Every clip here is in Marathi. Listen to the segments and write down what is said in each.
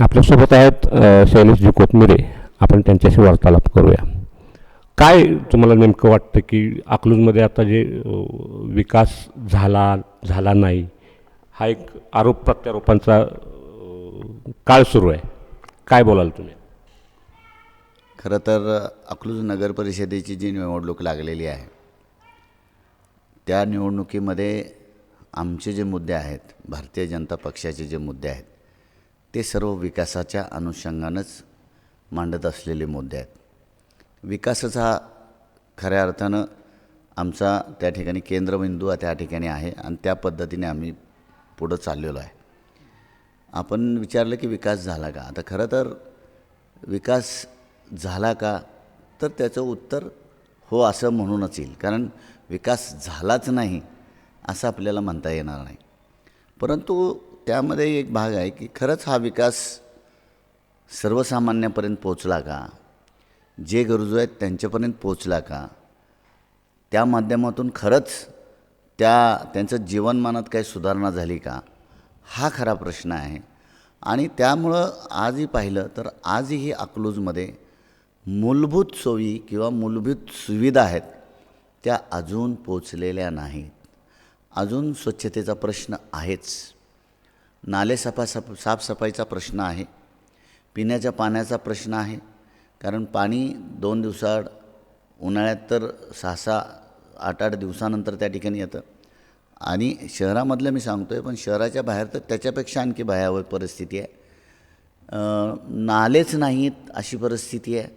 आपल्यासोबत आहेत शैलेशजी कोथमिरे. आपण त्यांच्याशी वार्तालाप करूया. काय तुम्हाला नेमकं वाटतं की अकलूजमध्ये आता जे विकास झाला झाला नाही हा एक आरोप प्रत्यारोपांचा काळ सुरू आहे. काय बोलाल तुम्ही? खरं तर अकलूज नगर परिषदेची जी निवडणूक लागलेली आहे त्या निवडणुकीमध्ये आमचे जे मुद्दे आहेत भारतीय जनता पक्षाचे जे मुद्दे आहेत ते सर्व विकासाच्या अनुषंगानंच मांडत असलेले मुद्दे आहेत. विकासाचा हा खऱ्या अर्थानं आमचा त्या ठिकाणी केंद्रबिंदू त्या ठिकाणी आहे आणि त्या पद्धतीने आम्ही पुढं चाललेलो आहे. आपण विचारलं की विकास झाला का? आता खरं तर विकास झाला का? तर त्याचं उत्तर हो असं म्हणूनच येईल. कारण विकास झालाच नाही असं आपल्याला म्हणता येणार नाही. परंतु त्यामध्ये एक भाग आहे की खरंच हा विकास सर्वसामान्यापर्यंत पोचला का? जे गरजू आहेत त्यांच्यापर्यंत पोचला का? त्या माध्यमातून खरंच त्या त्यांचं जीवनमानात काही सुधारणा झाली का? हा खरा प्रश्न आहे. आणि त्यामुळं आजही पाहिलं तर आजही अकलूजमध्ये मूलभूत सोयी किंवा मूलभूत सुविधा आहेत त्या अजून पोचलेल्या नाहीत. अजून स्वच्छतेचा प्रश्न आहेच. नाले सफा सफ साफसफाईचा प्रश्न आहे. पिण्याच्या पाण्याचा प्रश्न आहे. कारण पाणी दोन दिवसाआड उन्हाळ्यात तर सहा सहा आठ आठ दिवसानंतर त्या ठिकाणी येतं. आणि शहरामधलं मी सांगतो आहे पण शहराच्या बाहेर तर त्याच्यापेक्षा आणखी भयावह परिस्थिती आहे. नालेच नाहीत अशी परिस्थिती आहे.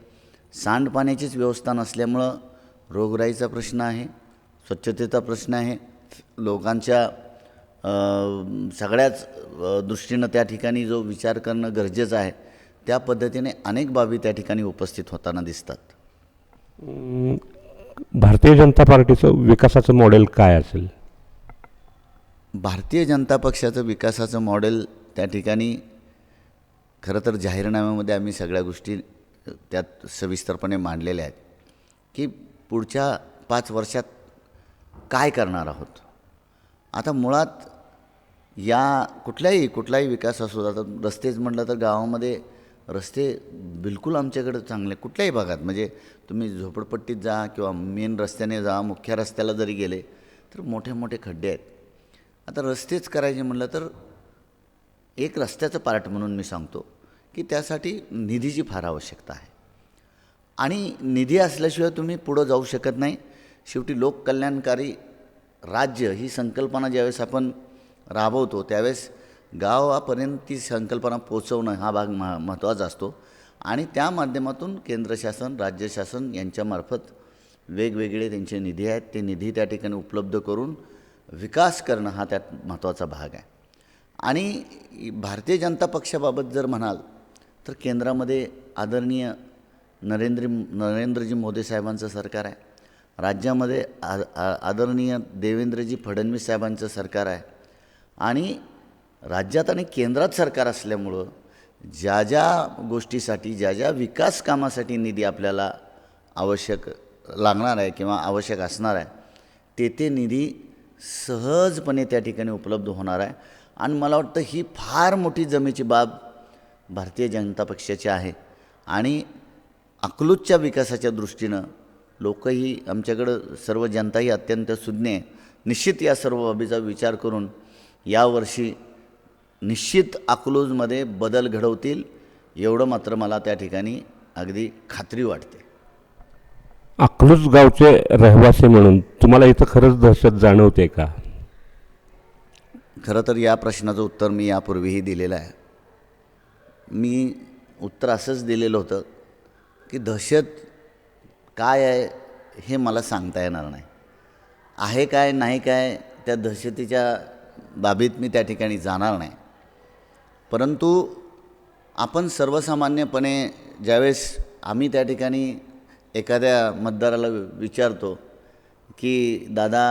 सांडपाण्याचीच व्यवस्था नसल्यामुळं रोगराईचा प्रश्न आहे. स्वच्छतेचा प्रश्न आहे. लोकांच्या सगळ्याच दृष्टीनं त्या ठिकाणी जो विचार करणं गरजेचं आहे त्या पद्धतीने अनेक बाबी त्या ठिकाणी उपस्थित होताना दिसतात. भारतीय जनता पार्टीचं विकासाचं मॉडेल काय असेल? भारतीय जनता पक्षाचं विकासाचं मॉडेल त्या ठिकाणी खरं तर जाहीरनाम्यामध्ये आम्ही सगळ्या गोष्टी त्यात सविस्तरपणे मांडलेल्या आहेत की पुढच्या पाच वर्षात काय करणार आहोत? आता मुळात या कुठल्याही कुठलाही विकास असू आता रस्तेच म्हटलं तर गावामध्ये रस्ते बिलकुल आमच्याकडे चांगले कुठल्याही भागात. म्हणजे तुम्ही झोपडपट्टीत जा किंवा मेन रस्त्याने जा मुख्य रस्त्याला जरी गेले तर मोठे मोठे खड्डे आहेत. आता रस्तेच करायचे म्हटलं तर एक रस्त्याचं पार्ट म्हणून मी सांगतो की त्यासाठी निधीची फार आवश्यकता आहे. आणि निधी असल्याशिवाय तुम्ही पुढं जाऊ शकत नाही. शेवटी लोककल्याणकारी राज्य ही संकल्पना ज्यावेळेस आपण राबवतो त्यावेळेस गावापर्यंत ती संकल्पना पोचवणं हा भाग मह महत्त्वाचा असतो. आणि त्या माध्यमातून केंद्र शासन राज्य शासन यांच्यामार्फत वेगवेगळे त्यांचे निधी आहेत. ते निधी त्या ठिकाणी उपलब्ध करून विकास करणं हा त्यात महत्त्वाचा भाग आहे. आणि भारतीय जनता पक्षाबाबत जर म्हणाल तर केंद्रामध्ये आदरणीय नरेंद्र नरेंद्रजी मोदी साहेबांचं सरकार आहे. राज्यामध्ये आ आ- आदरणीय देवेंद्रजी फडणवीस साहेबांचं सरकार आहे. आणि राज्यात आणि केंद्रात सरकार असल्यामुळं ज्या ज्या गोष्टीसाठी ज्या ज्या विकास कामासाठी निधी आपल्याला आवश्यक लागणार आहे किंवा आवश्यक असणार आहे ते ते निधी सहजपणे त्या ठिकाणी उपलब्ध होणार आहे. आणि मला वाटतं ही फार मोठी जमेची बाब भारतीय जनता पक्षाची आहे. आणि अकलूजच्या विकासाच्या दृष्टीनं लोकही आमच्याकडं सर्व जनताही अत्यंत सुज्ञ आहे. निश्चित या सर्व बाबीचा विचार करून यावर्षी निश्चित अकलूजमध्ये बदल घडवतील एवढं मात्र मला त्या ठिकाणी अगदी खात्री वाटते. अकलूज गावचे रहिवासी म्हणून तुम्हाला इथं खरंच दहशत जाणवते का? खरं तर या प्रश्नाचं उत्तर मी यापूर्वीही दिलेलं आहे. मी उत्तर असंच दिलेलं होतं की दहशत काय आहे हे मला सांगता येणार नाही. आहे काय नाही काय त्या दहशतीच्या बाबीत मी त्या ठिकाणी जाणार नाही. परंतु आपण सर्वसामान्यपणे ज्यावेळेस आम्ही त्या ठिकाणी एखाद्या मतदाराला विचारतो की दादा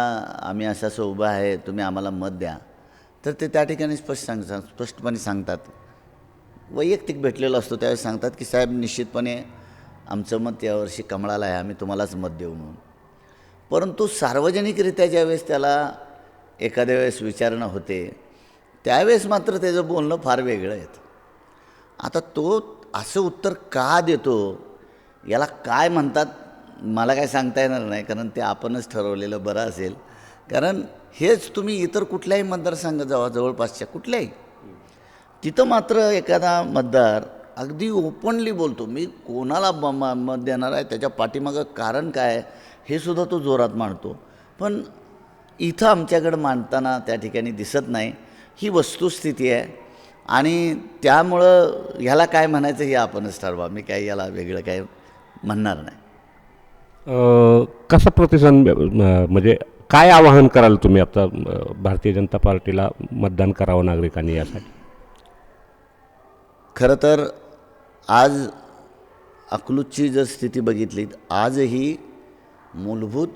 आम्ही असं असं उभं आहे तुम्ही आम्हाला मत द्या. तर ते त्या ठिकाणी स्पष्ट सांग स्पष्टपणे सांगतात. वैयक्तिक भेटलेलो असतो त्यावेळेस सांगतात की साहेब निश्चितपणे आमचं मत यावर्षी कमळाला आहे आम्ही तुम्हालाच मत देऊ म्हणून. परंतु सार्वजनिकरित्या ज्यावेळेस त्याला एखाद्या वेळेस विचारणा होते त्यावेळेस मात्र त्याचं बोलणं फार वेगळं येतं आता तो असं उत्तर का देतो याला काय म्हणतात मला काय सांगता येणार नाही कारण ते आपणच ठरवलेलं बरं असेल. कारण हेच तुम्ही इतर कुठल्याही मतदारसंघ जावा जवळपासच्या कुठल्याही तिथं मात्र एखादा मतदार अगदी ओपनली बोलतो. मी कोणाला मत देणार आहे? त्याच्या पाठीमागं कारण काय आहे? हे सुद्धा तो जोरात मांडतो. पण इथं आमच्याकडं मांडताना त्या ठिकाणी दिसत नाही. ही वस्तुस्थिती आहे. आणि त्यामुळं ह्याला काय म्हणायचं हे आपणच ठरवा. मी काही याला वेगळं काय म्हणणार नाही. कसा प्रतिसाद म्हणजे काय आवाहन कराल तुम्ही आता भारतीय जनता पार्टीला मतदान करावं नागरिकांनी यासाठी? खरं तर आज अकलूजची जर स्थिती बघितली आजही मूलभूत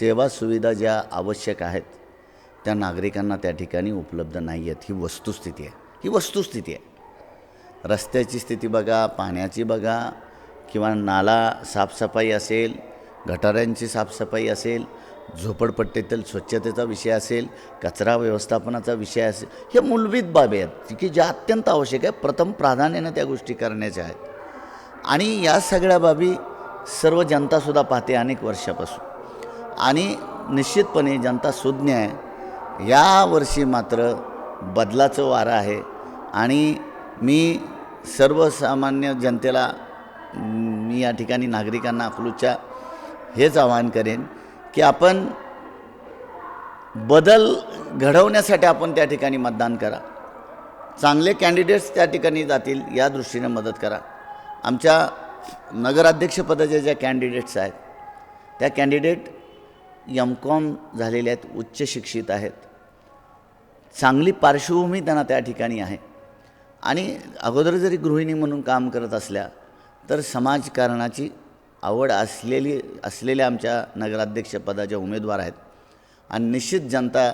सेवा सुविधा ज्या आवश्यक आहेत त्या नागरिकांना त्या ठिकाणी उपलब्ध नाही आहेत. ही वस्तुस्थिती आहे. ही वस्तुस्थिती आहे. रस्त्याची स्थिती बघा पाण्याची बघा किंवा नाला साफसफाई असेल गटारांची साफसफाई असेल झोपडपट्टीतील स्वच्छतेचा विषय असेल कचरा व्यवस्थापनाचा विषय असेल हे मूलभूत बाबी आहेत की ज्या अत्यंत आवश्यक आहे प्रथम प्राधान्यानं त्या गोष्टी करण्याच्या आहेत. आणि या सगळ्या बाबी सर्व जनतासुद्धा पाहते अनेक वर्षापासून. आणि निश्चितपणे जनता सुज्ञ आहे. या वर्षी मात्र बदलाचं वारं आहे. आणि मी सर्वसामान्य जनतेला मी या ठिकाणी नागरिकांना अकलूच्या हेच आवाहन करेन की आपण बदल घडवण्यासाठी आपण त्या ठिकाणी मतदान करा. चांगले कॅन्डिडेट्स त्या ठिकाणी जातील या दृष्टीने मदत करा. आमच्या नगराध्यक्षपदाच्या ज्या कॅन्डिडेट्स आहेत त्या कॅन्डिडेट एम कॉम झालेले आहेत उच्च शिक्षित आहेत. चांगली पार्श्वभूमी त्यांना त्या ठिकाणी आहे. आणि अगोदर जरी गृहिणी म्हणून काम करत असल्या तर समाजकारणाची आवड असलेली असलेल्या आमच्या नगराध्यक्षपदाच्या उमेदवार आहेत. आणि निश्चित जनता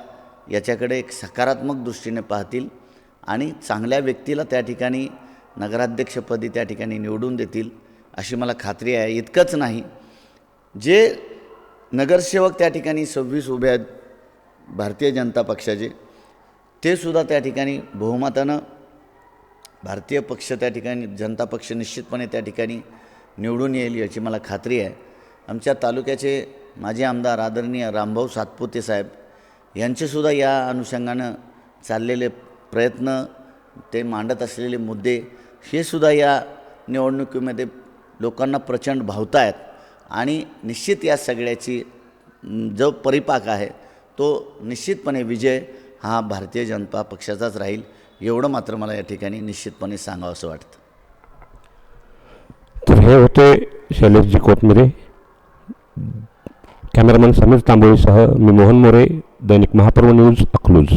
याच्याकडे एक सकारात्मक दृष्टीने पाहतील आणि चांगल्या व्यक्तीला त्या ठिकाणी नगराध्यक्षपदी त्या ठिकाणी निवडून देतील अशी मला खात्री आहे. इतकंच नाही जे नगरसेवक त्या ठिकाणी सव्वीस उभे आहेत भारतीय जनता पक्षाचे ते सुद्धा त्या ठिकाणी बहुमतानं भारतीय पक्ष त्या ठिकाणी जनता पक्ष निश्चितपणे त्या ठिकाणी निवडून येईल याची मला खात्री आहे. आमच्या तालुक्याचे माजी आमदार आदरणीय रामभाऊ सातपुते साहेब यांचेसुद्धा या अनुषंगानं चाललेले प्रयत्न ते मांडत असलेले मुद्दे हे सुद्धा या निवडणुकीमध्ये लोकांना प्रचंड भावत आहेत आणि निश्चित या सगळ्याची जो परिपाक आहे तो निश्चितपणे विजय हा भारतीय जनता पक्षाचाच राहील एवढं मात्र मला या ठिकाणी निश्चितपणे सांगावं असं वाटतं. हे होते शैलेशजी कोथमिरे. कॅमेरामॅन समीर तांबोळीसह मी मोहन मोरे. दैनिक महापर्व न्यूज अकलूज.